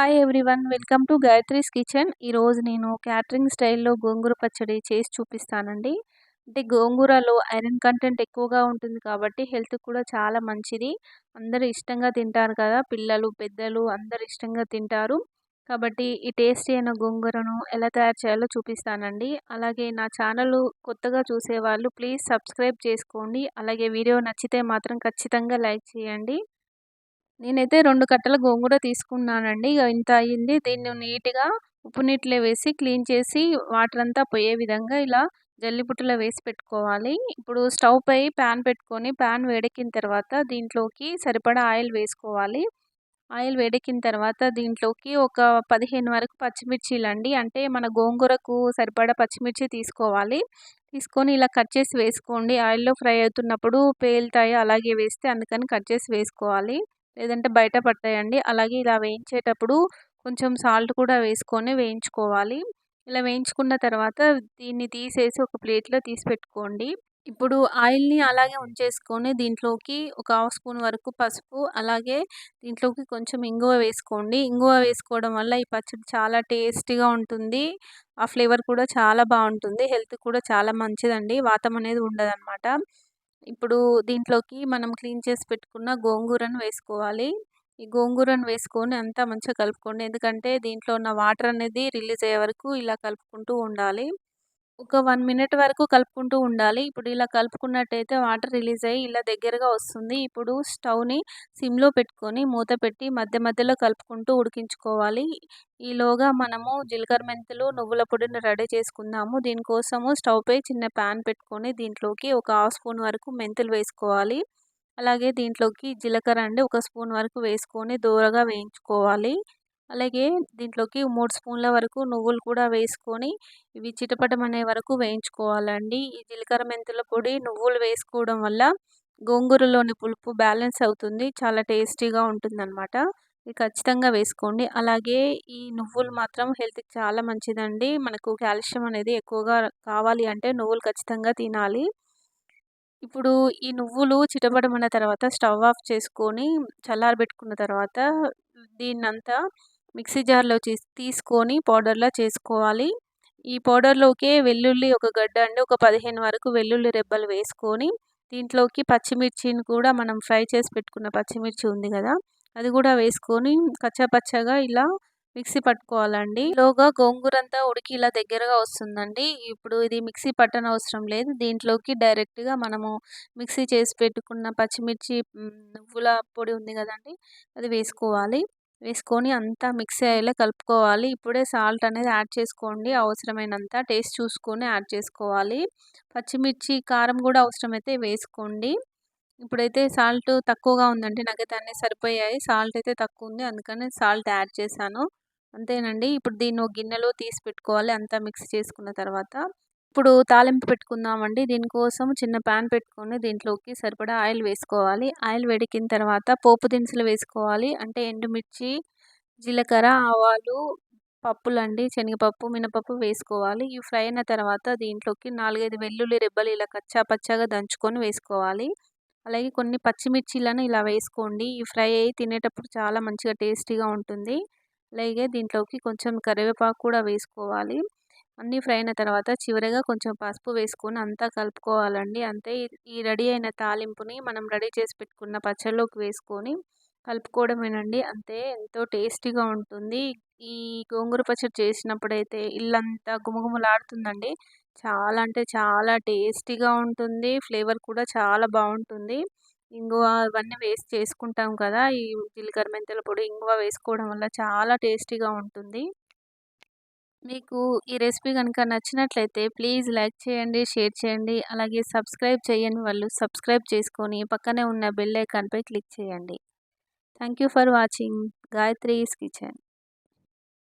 Hi everyone welcome to Gayatri's kitchen ఈరోజు నేను catering స్టైల్లో గోంగూర పచ్చడి చేసి చూపిస్తానండి. అంటే గోంగూరలో ఐరన్ కంటెంట్ ఎక్కువగా ఉంటుంది కాబట్టి హెల్త్ కూడా చాలా మంచిది. అందరూ ఇష్టంగా తింటారు కదా పిల్లలు పెద్దలు అందరు ఇష్టంగా తింటారు. కాబట్టి ఈ టేస్టీ అయిన గోంగూరను ఎలా తయారు చేయాలో చూపిస్తానండి. అలాగే నా ఛానల్ కొత్తగా చూసేవాళ్ళు ప్లీజ్ సబ్స్క్రైబ్ చేసుకోండి. అలాగే వీడియో నచ్చితే మాత్రం ఖచ్చితంగా లైక్ చేయండి. నేనైతే రెండు కట్టల గోంగూర తీసుకున్నానండి. ఇక ఇంత అయ్యింది. దీన్ని నీట్గా ఉప్పు నీటిలో వేసి క్లీన్ చేసి వాటర్ అంతా పోయే విధంగా ఇలా జల్లిపుట్టులో వేసి పెట్టుకోవాలి. ఇప్పుడు స్టవ్ పై ప్యాన్ పెట్టుకొని ప్యాన్ వేడెక్కిన తర్వాత దీంట్లోకి సరిపడా ఆయిల్ వేసుకోవాలి. ఆయిల్ వేడెక్కిన తర్వాత దీంట్లోకి ఒక పదిహేను వరకు పచ్చిమిర్చిలండి. అంటే మన గోంగూరకు సరిపడా పచ్చిమిర్చి తీసుకోవాలి. తీసుకొని ఇలా కట్ చేసి వేసుకోండి. ఆయిల్లో ఫ్రై అవుతున్నప్పుడు పేలుతాయి అలాగే వేస్తే అందుకని కట్ చేసి వేసుకోవాలి. లేదంటే బయట పడతాయండి. అలాగే ఇలా వేయించేటప్పుడు కొంచెం సాల్ట్ కూడా వేసుకొని వేయించుకోవాలి. ఇలా వేయించుకున్న తర్వాత దీన్ని తీసేసి ఒక ప్లేట్లో తీసి పెట్టుకోండి. ఇప్పుడు ఆయిల్ని అలాగే ఉంచేసుకొని దీంట్లోకి ఒక హాఫ్ స్పూన్ వరకు పసుపు అలాగే దీంట్లోకి కొంచెం ఇంగువ వేసుకోండి. ఇంగువ వేసుకోవడం వల్ల ఈ పచ్చడి చాలా టేస్టీగా ఉంటుంది. ఆ ఫ్లేవర్ కూడా చాలా బాగుంటుంది. హెల్త్ కూడా చాలా మంచిదండి. వాతం అనేది ఉండదన్నమాట. ఇప్పుడు దీంట్లోకి మనం క్లీన్ చేసి పెట్టుకున్న గోంగూరను వేసుకోవాలి. ఈ గోంగూరను వేసుకొని అంతా మంచిగా కలుపుకోండి. ఎందుకంటే దీంట్లో ఉన్న వాటర్ అనేది రిలీజ్ అయ్యే వరకు ఇలా కలుపుకుంటూ ఉండాలి. ఒక వన్ మినిట్ వరకు కలుపుకుంటూ ఉండాలి. ఇప్పుడు ఇలా కలుపుకున్నట్టయితే వాటర్ రిలీజ్ అయ్యి ఇలా దగ్గరగా వస్తుంది. ఇప్పుడు స్టవ్ని సిమ్లో పెట్టుకొని మూత పెట్టి మధ్య మధ్యలో కలుపుకుంటూ ఉడికించుకోవాలి. ఈలోగా మనము జీలకర్ర మెంతులు నువ్వుల పొడిని రెడీ చేసుకుందాము. దీనికోసము స్టవ్పై చిన్న ప్యాన్ పెట్టుకొని దీంట్లోకి ఒక హాఫ్ స్పూన్ వరకు మెంతులు వేసుకోవాలి. అలాగే దీంట్లోకి జీలకర్ర అండి ఒక స్పూన్ వరకు వేసుకొని దూరగా వేయించుకోవాలి. అలాగే దీంట్లోకి మూడు స్పూన్ల వరకు నువ్వులు కూడా వేసుకొని ఇవి చిటపటం అనే వరకు వేయించుకోవాలండి. ఈ జీలకర్ర మెంతుల పొడి నువ్వులు వేసుకోవడం వల్ల గోంగూరలోని పులుపు బ్యాలెన్స్ అవుతుంది చాలా టేస్టీగా ఉంటుందన్నమాట. ఇది ఖచ్చితంగా వేసుకోండి. అలాగే ఈ నువ్వులు మాత్రం హెల్త్కి చాలా మంచిదండి. మనకు కాల్షియం అనేది ఎక్కువగా కావాలి అంటే నువ్వులు ఖచ్చితంగా తినాలి. ఇప్పుడు ఈ నువ్వులు చిటపటమన్న తర్వాత స్టవ్ ఆఫ్ చేసుకొని చల్లారబెట్టుకున్న తర్వాత దీన్నంతా మిక్సీ జార్లో తీసుకొని పౌడర్లా చేసుకోవాలి. ఈ పౌడర్లోకి వెల్లుల్లి ఒక గడ్డ అండి ఒక పదిహేను వరకు వెల్లుల్లి రెబ్బలు వేసుకొని దీంట్లోకి పచ్చిమిర్చిని కూడా మనం ఫ్రై చేసి పెట్టుకున్న పచ్చిమిర్చి ఉంది కదా అది కూడా వేసుకొని కచ్చాపచ్చగా ఇలా మిక్సీ పట్టుకోవాలండి. లోగా గోంగూర అంతా ఉడికి ఇలా దగ్గరగా వస్తుందండి. ఇప్పుడు ఇది మిక్సీ పట్టన అవసరం లేదు. దీంట్లోకి డైరెక్ట్గా మనము మిక్సీ చేసి పెట్టుకున్న పచ్చిమిర్చి నువ్వుల పొడి ఉంది కదండి అది వేసుకోవాలి. వేసుకొని అంతా మిక్స్ అయ్యేలా కలుపుకోవాలి. ఇప్పుడే సాల్ట్ అనేది యాడ్ చేసుకోండి. అవసరమైనంత టేస్ట్ చూసుకొని యాడ్ చేసుకోవాలి. పచ్చిమిర్చి కారం కూడా అవసరమైతే వేసుకోండి. ఇప్పుడైతే సాల్ట్ తక్కువగా ఉందండి నాకైతే అన్నీ సరిపోయాయి. సాల్ట్ అయితే తక్కువ ఉంది. అందుకని సాల్ట్ యాడ్ చేశాను. అంతేనండి. ఇప్పుడు దీన్ని గిన్నెలో తీసి పెట్టుకోవాలి. అంతా మిక్స్ చేసుకున్న తర్వాత ఇప్పుడు తాలింపు పెట్టుకుందామండి. దీనికోసం చిన్న ప్యాన్ పెట్టుకొని దీంట్లోకి సరిపడా ఆయిల్ వేసుకోవాలి. ఆయిల్ వేడికిన తర్వాత పోపు దినుసులు వేసుకోవాలి. అంటే ఎండుమిర్చి జీలకర్ర ఆవాలు పప్పులండి. శనగపప్పు మినపప్పు వేసుకోవాలి. ఇవి ఫ్రై అయిన తర్వాత దీంట్లోకి నాలుగైదు వెల్లుల్లి రెబ్బలు ఇలా కచ్చా పచ్చగా దంచుకొని వేసుకోవాలి. అలాగే కొన్ని పచ్చిమిర్చిలను ఇలా వేసుకోండి. ఈ ఫ్రై అయ్యి తినేటప్పుడు చాలా మంచిగా టేస్టీగా ఉంటుంది. అలాగే దీంట్లోకి కొంచెం కరివేపాకు కూడా వేసుకోవాలి. అన్నీ ఫ్రై అయిన తర్వాత చివరిగా కొంచెం పసుపు వేసుకొని అంతా కలుపుకోవాలండి. అంతే ఈ రెడీ అయిన తాలింపుని మనం రెడీ చేసి పెట్టుకున్న పచ్చళ్ళలోకి వేసుకొని కలుపుకోవడమేనండి. అంతే ఎంతో టేస్టీగా ఉంటుంది. ఈ గోంగూర పచ్చడి చేసినప్పుడైతే ఇల్లంతా గుమగుమలాడుతుందండి. చాలా అంటే చాలా టేస్టీగా ఉంటుంది. ఫ్లేవర్ కూడా చాలా బాగుంటుంది. ఇంగువ ఇవన్నీ వేసి చేసుకుంటాం కదా ఈ జీలకర్ర మెంతుల పొడి ఇంగువ వేసుకోవడం వల్ల చాలా టేస్టీగా ఉంటుంది. మీకు ఈ రెసిపీ కనుక నచ్చినట్లయితే ప్లీజ్ లైక్ చేయండి షేర్ చేయండి. అలాగే సబ్స్క్రైబ్ చేయని వాళ్ళు సబ్స్క్రైబ్ చేసుకొని పక్కనే ఉన్న బెల్ ఐకాన్పై క్లిక్ చేయండి. Thank you for watching. Gayatri's kitchen.